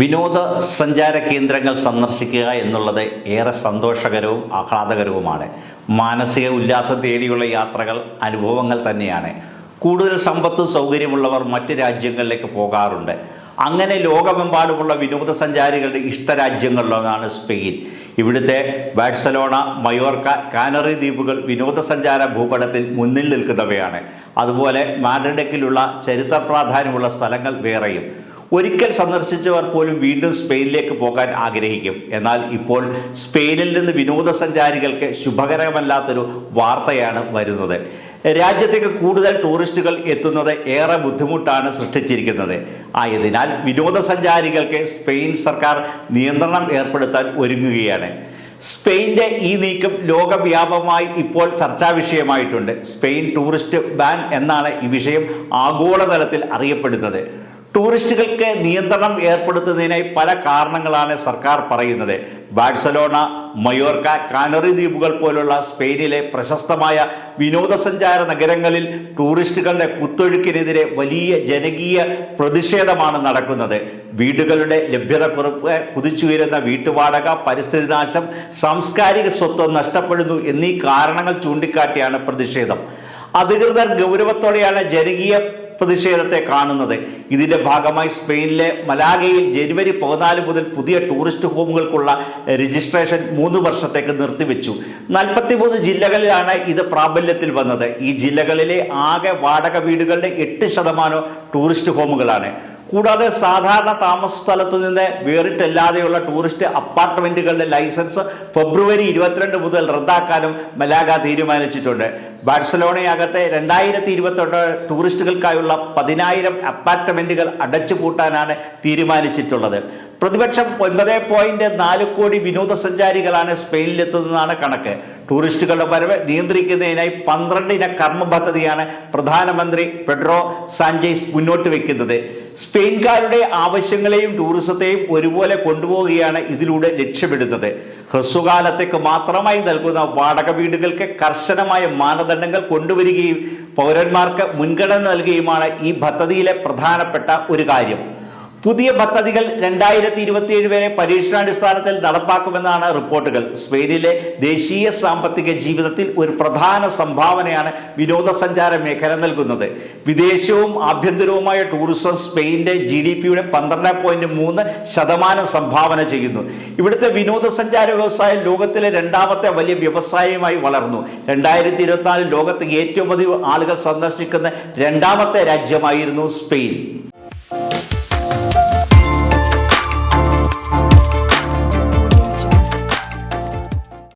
വിനോദ സഞ്ചാര കേന്ദ്രങ്ങൾ സന്ദർശിക്കുക എന്നുള്ളത് ഏറെ സന്തോഷകരവും ആഹ്ലാദകരവുമാണ്. മാനസിക ഉല്ലാസം തേടിയുള്ള യാത്രകൾ അനുഭവങ്ങൾ തന്നെയാണ്. കൂടുതൽ സമ്പത്തും സൗകര്യമുള്ളവർ മറ്റ് രാജ്യങ്ങളിലേക്ക് പോകാറുണ്ട്. അങ്ങനെ ലോകമെമ്പാടുമുള്ള വിനോദസഞ്ചാരികളുടെ ഇഷ്ടരാജ്യങ്ങളിലൊന്നാണ് സ്പെയിൻ. ഇവിടുത്തെ ബാഴ്സലോണ മയോർക്ക കാനറി ദ്വീപുകൾ വിനോദസഞ്ചാര ഭൂപടത്തിൽ മുന്നിൽ നിൽക്കുന്നവയാണ്. അതുപോലെ മാഡ്രിഡക്കിലുള്ള ചരിത്ര പ്രാധാന്യമുള്ള സ്ഥലങ്ങൾ വേറെയും. ഒരിക്കൽ സന്ദർശിച്ചവർ പോലും വീണ്ടും സ്പെയിനിലേക്ക് പോകാൻ ആഗ്രഹിക്കും. എന്നാൽ ഇപ്പോൾ സ്പെയിനിൽ നിന്ന് വിനോദസഞ്ചാരികൾക്ക് ശുഭകരമല്ലാത്തൊരു വാർത്തയാണ് വരുന്നത്. രാജ്യത്തേക്ക് കൂടുതൽ ടൂറിസ്റ്റുകൾ എത്തുന്നത് ഏറെ ബുദ്ധിമുട്ടാണ് സൃഷ്ടിച്ചിരിക്കുന്നത്. ആയതിനാൽ വിനോദസഞ്ചാരികൾക്ക് സ്പെയിൻ സർക്കാർ നിയന്ത്രണം ഏർപ്പെടുത്താൻ ഒരുങ്ങുകയാണ്. സ്പെയിന്റെ ഈ നീക്കം ലോകവ്യാപകമായി ഇപ്പോൾ ചർച്ചാ വിഷയമായിട്ടുണ്ട്. സ്പെയിൻ ടൂറിസ്റ്റ് ബാൻ എന്നാണ് ഈ വിഷയം ആഗോളതലത്തിൽ അറിയപ്പെടുന്നത്. ടൂറിസ്റ്റുകൾക്ക് നിയന്ത്രണം ഏർപ്പെടുത്തുന്നതിനായി പല കാരണങ്ങളാണ് സർക്കാർ പറയുന്നത്. ബാഴ്സലോണ മയോർക്ക കാനറി ദ്വീപുകൾ പോലുള്ള സ്പെയിനിലെ പ്രശസ്തമായ വിനോദസഞ്ചാര നഗരങ്ങളിൽ ടൂറിസ്റ്റുകളുടെ കുത്തൊഴുക്കിനെതിരെ വലിയ ജനകീയ പ്രതിഷേധമാണ് നടക്കുന്നത്. വീടുകളുടെ ലഭ്യതക്കുറിപ്പ് കുതിച്ചുയരുന്ന വീട്ടുവാടക പരിസ്ഥിതി നാശം സാംസ്കാരിക സ്വത്വം നഷ്ടപ്പെടുന്നു എന്നീ കാരണങ്ങൾ ചൂണ്ടിക്കാട്ടിയാണ് പ്രതിഷേധം. അധികൃതർ ഗൗരവത്തോടെയാണ് ജനകീയ പ്രതിഷേധത്തെ കാണുന്നത്. ഇതിന്റെ ഭാഗമായി സ്പെയിനിലെ മലാഗയിൽ ജനുവരി പതിനാല് മുതൽ പുതിയ ടൂറിസ്റ്റ് ഹോമുകൾക്കുള്ള രജിസ്ട്രേഷൻ മൂന്ന് വർഷത്തേക്ക് നിർത്തിവെച്ചു. നാൽപ്പത്തിമൂന്ന് ജില്ലകളിലാണ് ഇത് പ്രാബല്യത്തിൽ വന്നത്. ഈ ജില്ലകളിലെ ആകെ വാടക വീടുകളുടെ എട്ട് ശതമാനം ടൂറിസ്റ്റ് ഹോമുകളാണ്. കൂടാതെ സാധാരണ താമസ സ്ഥലത്തു നിന്ന് വേറിട്ടല്ലാതെയുള്ള ടൂറിസ്റ്റ് അപ്പാർട്ട്മെന്റുകളുടെ ലൈസൻസ് ഫെബ്രുവരി ഇരുപത്തിരണ്ട് മുതൽ റദ്ദാക്കാനും മലാഗ തീരുമാനിച്ചിട്ടുണ്ട്. ബാഴ്സലോണയാകത്തെ രണ്ടായിരത്തി ഇരുപത്തൊന്ന് ടൂറിസ്റ്റുകൾക്കായുള്ള പതിനായിരം അപ്പാർട്ട്മെന്റുകൾ അടച്ചുപൂട്ടാനാണ് തീരുമാനിച്ചിട്ടുള്ളത്. പ്രതിപക്ഷം ഒൻപത് പോയിന്റ് നാല് കോടി വിനോദസഞ്ചാരികളാണ് സ്പെയിനിലെത്തുന്നതാണ് കണക്ക്. ടൂറിസ്റ്റുകളുടെ വരവ് നിയന്ത്രിക്കുന്നതിനായി പന്ത്രണ്ടിന കർമ്മ പദ്ധതിയാണ് പ്രധാനമന്ത്രി പെഡ്രോ സാഞ്ചേസ് മുന്നോട്ട് വെക്കുന്നത്. സ്പെയിൻകാരുടെ ആവശ്യങ്ങളെയും ടൂറിസത്തെയും ഒരുപോലെ കൊണ്ടുപോവുകയാണ് ഇതിലൂടെ ലക്ഷ്യമിടുന്നത്. ഹ്രസ്വകാലത്തേക്ക് മാത്രമായി നൽകുന്ന വാടക വീടുകൾക്ക് കർശനമായ മാനദണ്ഡങ്ങൾ കൊണ്ടുവരികയും പൗരന്മാർക്ക് മുൻഗണന നൽകുകയുമാണ് ഈ പദ്ധതിയിലെ പ്രധാനപ്പെട്ട ഒരു കാര്യം. പുതിയ പദ്ധതികൾ രണ്ടായിരത്തി ഇരുപത്തിയേഴ് വരെ പരീക്ഷണാടിസ്ഥാനത്തിൽ നടപ്പാക്കുമെന്നാണ് റിപ്പോർട്ടുകൾ. സ്പെയിനിലെ ദേശീയ സാമ്പത്തിക ജീവിതത്തിൽ ഒരു പ്രധാന സംഭാവനയാണ് വിനോദസഞ്ചാര മേഖല നൽകുന്നത്. വിദേശവും ആഭ്യന്തരവുമായ ടൂറിസം സ്പെയിന്റെ ജി ഡി പിയുടെ പന്ത്രണ്ട് പോയിന്റ് മൂന്ന് ശതമാനം സംഭാവന ചെയ്യുന്നു. ഇവിടുത്തെ വിനോദസഞ്ചാര വ്യവസായം ലോകത്തിലെ രണ്ടാമത്തെ വലിയ വ്യവസായമായി വളർന്നു. രണ്ടായിരത്തി ഇരുപത്തിനാലിൽ ലോകത്ത് ഏറ്റവും അധികം ആളുകൾ സന്ദർശിക്കുന്ന രണ്ടാമത്തെ രാജ്യമായിരുന്നു സ്പെയിൻ.